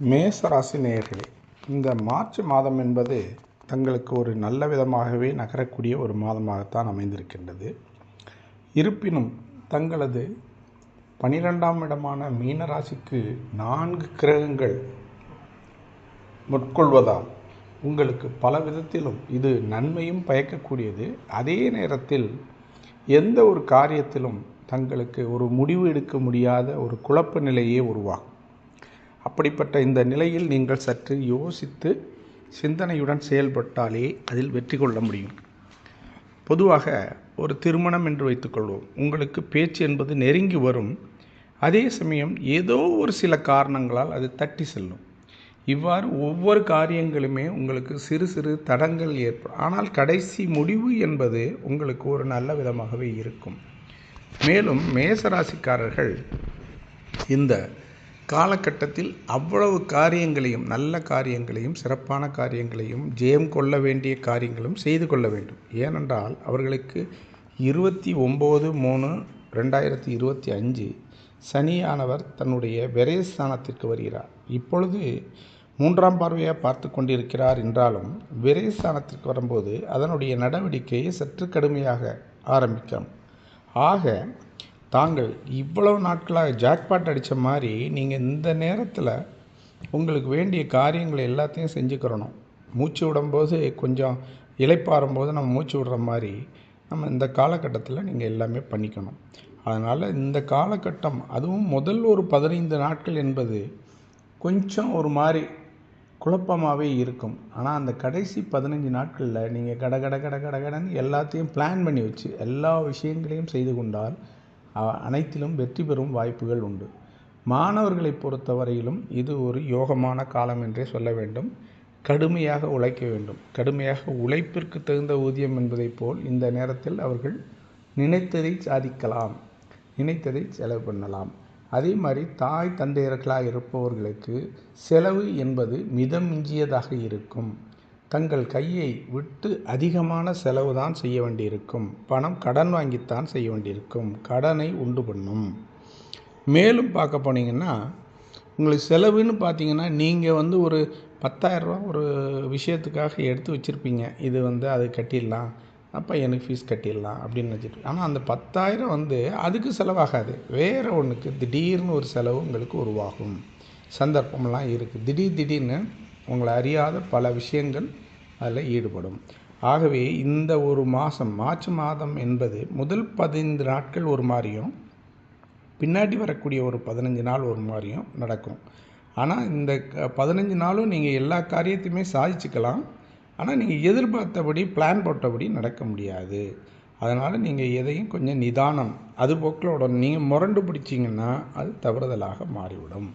மேச ராசி நேயர்களே இந்த மார்ச் மாதம் என்பது தங்களுக்கு ஒரு நல்ல விதமாகவே நகரக்கூடிய ஒரு மாதமாகத்தான் அமைந்திருக்கின்றது. இருப்பினும் தங்களது பனிரெண்டாம் இடமான மீன ராசிக்கு நான்கு கிரகங்கள் முட்கொள்வதால் உங்களுக்கு பல விதத்திலும் இது நன்மையும் பயக்கக்கூடியது. அதே நேரத்தில் எந்த ஒரு காரியத்திலும் தங்களுக்கு ஒரு முடிவு எடுக்க முடியாத ஒரு குழப்ப நிலையே உருவாகும் அப்படிப்பட்ட இந்த நிலையில் நீங்கள் சற்று யோசித்து சிந்தனையுடன் செயல்பட்டாலே அதில் வெற்றி கொள்ள முடியும். பொதுவாக ஒரு திருமணம் என்று வைத்துக்கொள்வோம். உங்களுக்கு பேச்சு என்பது நெருங்கி வரும். அதே சமயம் ஏதோ ஒரு சில காரணங்களால் அது தட்டி செல்லும். இவ்வாறு ஒவ்வொரு காரியங்களுமே உங்களுக்கு சிறு சிறு தடங்கள் ஏற்படும். ஆனால் கடைசி முடிவு என்பது உங்களுக்கு ஒரு நல்ல விதமாகவே இருக்கும். மேலும் மேசராசிக்காரர்கள் இந்த காலகட்டத்தில் அவ்வளவு காரியங்களையும் நல்ல காரியங்களையும் சிறப்பான காரியங்களையும் ஜெயம் கொள்ள வேண்டிய காரியங்களும் செய்து கொள்ள வேண்டும். ஏனென்றால் அவர்களுக்கு இருபத்தி ஒம்பது மூணு ரெண்டாயிரத்தி இருபத்தி அஞ்சு சனியானவர் தன்னுடைய விரயஸ்தானத்திற்கு வருகிறார். இப்பொழுது மூன்றாம் பார்வையாக பார்த்து கொண்டிருக்கிறார் என்றாலும் விரயஸ்தானத்திற்கு வரும்போது அதனுடைய நடவடிக்கையை சற்று கடுமையாக ஆரம்பிக்கும். ஆக தாங்கள் இவ்வளவு நாட்களாக ஜாக்பாட் அடித்த மாதிரி நீங்கள் இந்த நேரத்தில் உங்களுக்கு வேண்டிய காரியங்களை எல்லாத்தையும் செஞ்சுக்கிறணும். மூச்சு விடும்போது கொஞ்சம் இலைப்பாறும் போது நம்ம மூச்சு விடுற மாதிரி நம்ம இந்த காலகட்டத்தில் நீங்கள் எல்லாமே பண்ணிக்கணும். அதனால் இந்த காலகட்டம் அதுவும் முதல் ஒரு பதினைந்து நாட்கள் என்பது கொஞ்சம் ஒரு மாதிரி குழப்பமாகவே இருக்கும். ஆனால் அந்த கடைசி பதினஞ்சு நாட்களில் நீங்கள் கட கட கட கட கடன்னு எல்லாத்தையும் பிளான் பண்ணி வச்சு எல்லா விஷயங்களையும் செய்து கொண்டால் அனைத்திலும் வெற்றி பெறும் வாய்ப்புகள் உண்டு. மாணவர்களை பொறுத்தவரையிலும் இது ஒரு யோகமான காலம் என்றே சொல்ல வேண்டும். கடுமையாக உழைக்க வேண்டும். கடுமையாக உழைப்பிற்கு தகுந்த ஊதியம் என்பதைப் போல் இந்த நேரத்தில் அவர்கள் நினைத்ததை சாதிக்கலாம். நினைத்ததை செலவு பண்ணலாம். அதே மாதிரி தாய் தந்தையர்களாக இருப்பவர்களுக்கு செலவு என்பது மிதமிஞ்சியதாக இருக்கும். தங்கள் கையை விட்டு அதிகமான செலவு தான் செய்ய வேண்டியிருக்கும். பணம் கடன் வாங்கித்தான் செய்ய வேண்டியிருக்கும். கடனை உண்டு பண்ணும். மேலும் பார்க்க போனீங்கன்னா உங்களுக்கு செலவுன்னு பார்த்தீங்கன்னா நீங்கள் வந்து ஒரு பத்தாயிரரூவா ஒரு விஷயத்துக்காக எடுத்து வச்சுருப்பீங்க. இது வந்து அது கட்டிடலாம். அப்போ எனக்கு ஃபீஸ் கட்டிடலாம் அப்படின்னு வச்சுட்டு ஆனால் அந்த பத்தாயிரம் வந்து அதுக்கு செலவாகாது. வேறு ஒன்றுக்கு திடீர்னு ஒரு செலவு உங்களுக்கு உருவாகும். சந்தர்ப்பம்லாம் இருக்குது திடீர் திடீர்னு உங்களை அறியாத பல விஷயங்கள் அதில் ஈடுபடும். ஆகவே இந்த ஒரு மாதம் மார்ச் மாதம் என்பது முதல் பதினைந்து நாட்கள் ஒரு மாதிரியும் பின்னாடி வரக்கூடிய ஒரு பதினஞ்சு நாள் ஒரு மாதிரியும் நடக்கும். ஆனால் இந்த பதினஞ்சு நாளும் நீங்கள் எல்லா காரியத்தையுமே சாதிச்சுக்கலாம். ஆனால் நீங்கள் எதிர்பார்த்தபடி பிளான் போட்டபடி நடக்க முடியாது. அதனால் நீங்கள் எதையும் கொஞ்சம் நிதானம் அது போக்களோட நீங்கள் முரண்டு பிடிச்சிங்கன்னா அது தவறுதலாக மாறிவிடும்.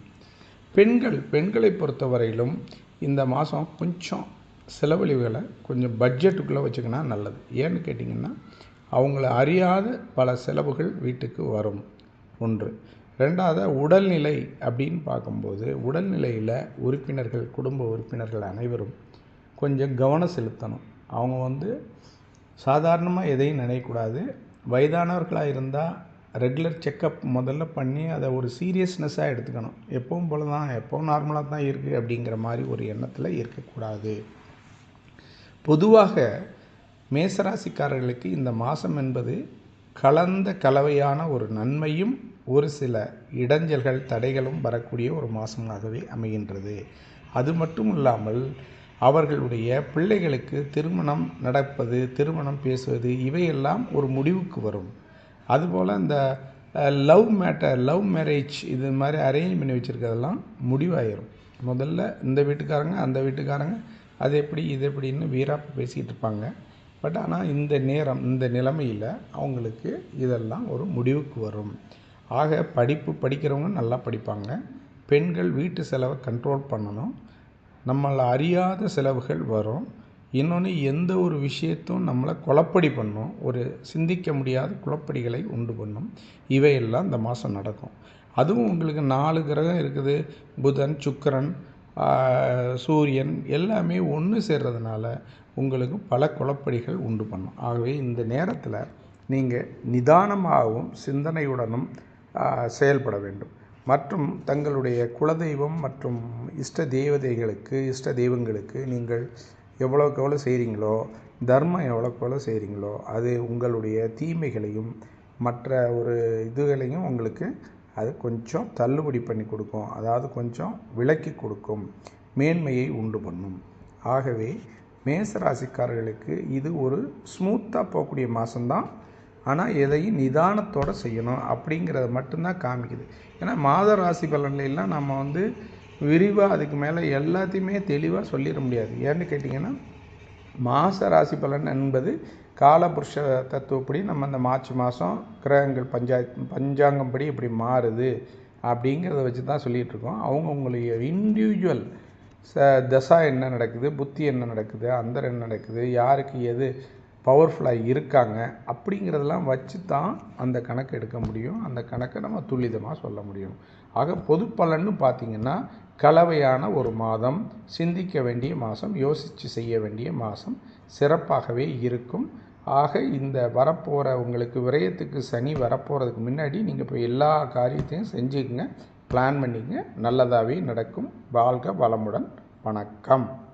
பெண்கள் பெண்களை பொறுத்தவரையிலும் இந்த மாதம் கொஞ்சம் செலவழிவுகளை கொஞ்சம் பட்ஜெட்டுக்குள்ளே வச்சுக்கினா நல்லது. ஏன்னு கேட்டிங்கன்னா அவங்கள அறியாத பல செலவுகள் வீட்டுக்கு வரும். ஒன்று. ரெண்டாவது உடல்நிலை அப்படின்னு பார்க்கும்போது உடல்நிலையில் உறுப்பினர்கள் குடும்ப உறுப்பினர்கள் அனைவரும் கொஞ்சம் கவனம் செலுத்தணும். அவங்க வந்து சாதாரணமாக எதையும் நினைக்கக்கூடாது. வயதானவர்களாக இருந்தால் ரெகுலர் செக்கப் முதல்ல பண்ணி அதை ஒரு சீரியஸ்னஸாக எடுத்துக்கணும். எப்பவும் போல தான் எப்போவும் நார்மலாக தான் இருக்குது அப்படிங்கிற மாதிரி ஒரு எண்ணத்தில் இருக்கக்கூடாது. பொதுவாக மேசராசிக்காரர்களுக்கு இந்த மாதம் என்பது கலந்த கலவையான ஒரு நன்மையும் ஒரு சில இடைஞ்சல்கள் தடைகளும் வரக்கூடிய ஒரு மாதமாகவே அமைகின்றது. அது மட்டும் இல்லாமல் அவர்களுடைய பிள்ளைகளுக்கு திருமணம் நடப்பது திருமணம் பேசுவது இவையெல்லாம் ஒரு முடிவுக்கு வரும். அதுபோல் இந்த லவ் மேட்டர் லவ் மேரேஜ் இது மாதிரி அரேஞ்ச் பண்ணி வச்சுருக்கிறதெல்லாம் முடிவாயிரும். முதல்ல இந்த வீட்டுக்காரங்க அந்த வீட்டுக்காரங்க அது எப்படி இது எப்படின்னு வீராப்பு பேசிக்கிட்டு இருப்பாங்க. பட் ஆனால் இந்த நேரம் இந்த நிலைமையில் அவங்களுக்கு இதெல்லாம் ஒரு முடிவுக்கு வரும். ஆக படிப்பு படிக்கிறவங்க நல்லா படிப்பாங்க. பெண்கள் வீட்டு செலவை கண்ட்ரோல் பண்ணணும். நம்மளை அறியாத செலவுகள் வரும். இன்னொன்று எந்த ஒரு விஷயத்தும் நம்மளை குழப்படி பண்ணும். ஒரு சிந்திக்க முடியாத குழப்படிகளை உண்டு பண்ணும். இவையெல்லாம் இந்த மாதம் நடக்கும். அதுவும் உங்களுக்கு நாலு கிரகம் இருக்குது. புதன் சுக்கரன் சூரியன் எல்லாமே ஒன்று சேர்றதுனால உங்களுக்கு பல குழப்படிகள் உண்டு பண்ணும். ஆகவே இந்த நேரத்தில் நீங்கள் நிதானமாகவும் சிந்தனையுடனும் செயல்பட வேண்டும். மற்றும் தங்களுடைய குலதெய்வம் மற்றும் இஷ்ட தேவதைகளுக்கு இஷ்ட தெய்வங்களுக்கு நீங்கள் எவ்வளோக்கு எவ்வளோ செய்கிறீங்களோ தர்மம் எவ்வளோக்கு எவ்வளோ செய்கிறீங்களோ அது உங்களுடைய தீமைகளையும் மற்ற ஒரு இதுகளையும் உங்களுக்கு அது கொஞ்சம் தள்ளுபடி பண்ணி கொடுக்கும். அதாவது கொஞ்சம் விலக்கி கொடுக்கும். மேன்மையை உண்டு பண்ணும். ஆகவே மேசராசிக்காரர்களுக்கு இது ஒரு ஸ்மூத்தாக போகக்கூடிய மாதம்தான் ஆனால் எதையும் நிதானத்தோடு செய்யணும் அப்படிங்கிறத மட்டும்தான் காமிக்குது. ஏன்னா மாத ராசி பலன்லாம் நம்ம வந்து விரிவாக அதுக்கு மேலே எல்லாத்தையுமே தெளிவாக சொல்லிட முடியாது. ஏன்னு கேட்டிங்கன்னா மாத ராசி பலன் என்பது காலபுருஷ தத்துவப்படி நம்ம அந்த மார்ச் மாதம் கிரகங்கள் பஞ்சாயத் பஞ்சாங்கம்படி இப்படி மாறுது அப்படிங்கிறத வச்சு தான் சொல்லிகிட்ருக்கோம் அவங்கவுங்களுடைய இண்டிவிஜுவல் ச தசா என்ன நடக்குது புத்தி என்ன நடக்குது அந்தர் என்ன நடக்குது யாருக்கு எது பவர்ஃபுல்லாக இருக்காங்க அப்படிங்கிறதெல்லாம் வச்சு தான் அந்த கணக்கு எடுக்க முடியும். அந்த கணக்கை நம்ம துல்லிதமாக சொல்ல முடியும். ஆக பொது பலன்னு பார்த்திங்கன்னா கலவையான ஒரு மாதம் சிந்திக்க வேண்டிய மாதம் யோசித்து செய்ய வேண்டிய மாதம் சிறப்பாகவே இருக்கும். ஆக இந்த வரப்போகிற உங்களுக்கு விரயத்துக்கு சனி வரப்போகிறதுக்கு முன்னாடி நீங்கள் இப்போ எல்லா காரியத்தையும் செஞ்சுக்கங்க பிளான் பண்ணிக்கங்க. நல்லதாகவே நடக்கும். வாழ்க வளமுடன். வணக்கம்.